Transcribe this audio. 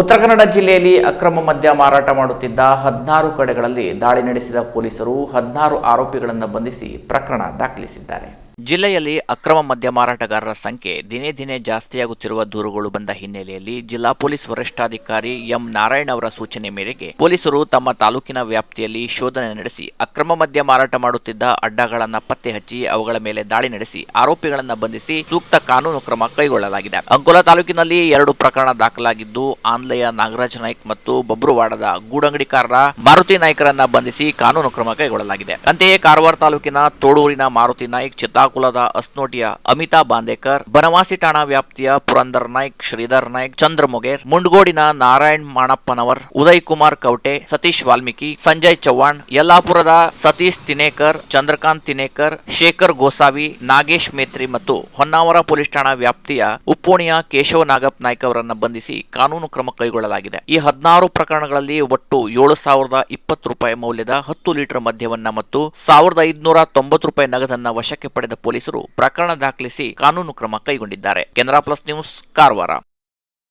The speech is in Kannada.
ಉತ್ತರ ಕನ್ನಡ ಜಿಲ್ಲೆಯಲ್ಲಿ ಅಕ್ರಮ ಮದ್ಯ ಮಾರಾಟ ಮಾಡುತ್ತಿದ್ದ ಹದಿನಾರು ಕಡೆಗಳಲ್ಲಿ ದಾಳಿ ನಡೆಸಿದ ಪೊಲೀಸರು ಹದಿನಾರು ಆರೋಪಿಗಳನ್ನು ಬಂಧಿಸಿ ಪ್ರಕರಣ ದಾಖಲಿಸಿದ್ದಾರೆ. ಜಿಲ್ಲೆಯಲ್ಲಿ ಅಕ್ರಮ ಮದ್ಯ ಮಾರಾಟಗಾರರ ಸಂಖ್ಯೆ ದಿನೇ ದಿನೇ ಜಾಸ್ತಿಯಾಗುತ್ತಿರುವ ದೂರುಗಳು ಬಂದ ಹಿನ್ನೆಲೆಯಲ್ಲಿ ಜಿಲ್ಲಾ ಪೊಲೀಸ್ ವರಿಷ್ಠಾಧಿಕಾರಿ ಎಂ ನಾರಾಯಣ್ ಅವರ ಸೂಚನೆ ಮೇರೆಗೆ ಪೊಲೀಸರು ತಮ್ಮ ತಾಲೂಕಿನ ವ್ಯಾಪ್ತಿಯಲ್ಲಿ ಶೋಧನೆ ನಡೆಸಿ ಅಕ್ರಮ ಮದ್ಯ ಮಾರಾಟ ಮಾಡುತ್ತಿದ್ದ ಅಡ್ಡಗಳನ್ನ ಪತ್ತೆ ಹಚ್ಚಿ ಅವುಗಳ ಮೇಲೆ ದಾಳಿ ನಡೆಸಿ ಆರೋಪಿಗಳನ್ನು ಬಂಧಿಸಿ ಸೂಕ್ತ ಕಾನೂನು ಕ್ರಮ ಕೈಗೊಳ್ಳಲಾಗಿದೆ. ಅಂಕೋಲಾ ತಾಲೂಕಿನಲ್ಲಿ ಎರಡು ಪ್ರಕರಣ ದಾಖಲಾಗಿದ್ದು ಆನ್ಲೆಯ ನಾಗರಾಜ್ ನಾಯ್ಕ್ ಮತ್ತು ಬಬ್ರುವಾಡದ ಗೂಡಂಗಡಿಕಾರರ ಮಾರುತಿ ನಾಯ್ಕರನ್ನ ಬಂಧಿಸಿ ಕಾನೂನು ಕ್ರಮ ಕೈಗೊಳ್ಳಲಾಗಿದೆ. ಅಂತೆಯೇ ಕಾರವಾರ ತಾಲೂಕಿನ ತೋಡೂರಿನ ಮಾರುತಿ ನಾಯ್ಕ್ ಚಿತ್ತಾಕುಲದ ಅಸ್ನೋಟಿಯ ಅಮಿತಾ ಬಾಂದೇಕರ್, ಬನವಾಸಿ ಠಾಣಾ ವ್ಯಾಪ್ತಿಯ ಪುರಂದರ್ ನಾಯ್ಕ್, ಶ್ರೀಧರ್ ನಾಯ್ಕ್, ಚಂದ್ರ ಮೊಗೇರ್, ಮುಂಡಗೋಡಿನ ನಾರಾಯಣ್ ಮಾಣಪ್ಪನವರ್, ಉದಯ್ ಕುಮಾರ್ ಕೌಟೆ, ಸತೀಶ್ ವಾಲ್ಮೀಕಿ, ಸಂಜಯ್ ಚೌಹಾಣ್ ಯಲ್ಲಾಪುರದ ಸತೀಶ್ ತಿನೇಕರ್, ಚಂದ್ರಕಾಂತ್ ತಿನೇಕರ್, ಶೇಖರ್ ಗೋಸಾವಿ, ನಾಗೇಶ್ ಮೇತ್ರಿ ಮತ್ತು ಹೊನ್ನಾವರ ಪೊಲೀಸ್ ಠಾಣಾ ವ್ಯಾಪ್ತಿಯ ಉಪ್ಪೋಣಿಯ ಕೇಶವ ನಾಗಪ್ ನಾಯ್ಕ್ ಅವರನ್ನು ಬಂಧಿಸಿ ಕಾನೂನು ಕ್ರಮ ಕೈಗೊಳ್ಳಲಾಗಿದೆ. ಈ ಹದಿನಾರು ಪ್ರಕರಣಗಳಲ್ಲಿ ಒಟ್ಟು ಏಳು ಸಾವಿರದ ಇಪ್ಪತ್ತು ರೂಪಾಯಿ ಮೌಲ್ಯದ ಹತ್ತು ಲೀಟರ್ ಮದ್ಯವನ್ನ ಮತ್ತು ಸಾವಿರದ ಐದುನೂರ ತೊಂಬತ್ತು ರೂಪಾಯಿ ನಗದನ್ನ ವಶಕ್ಕೆ ಪಡೆದ ಪೊಲೀಸರು ಪ್ರಕರಣ ದಾಖಲಿಸಿ ಕಾನೂನು ಕ್ರಮ ಕೈಗೊಂಡಿದ್ದಾರೆ. Canara plus news Karwar.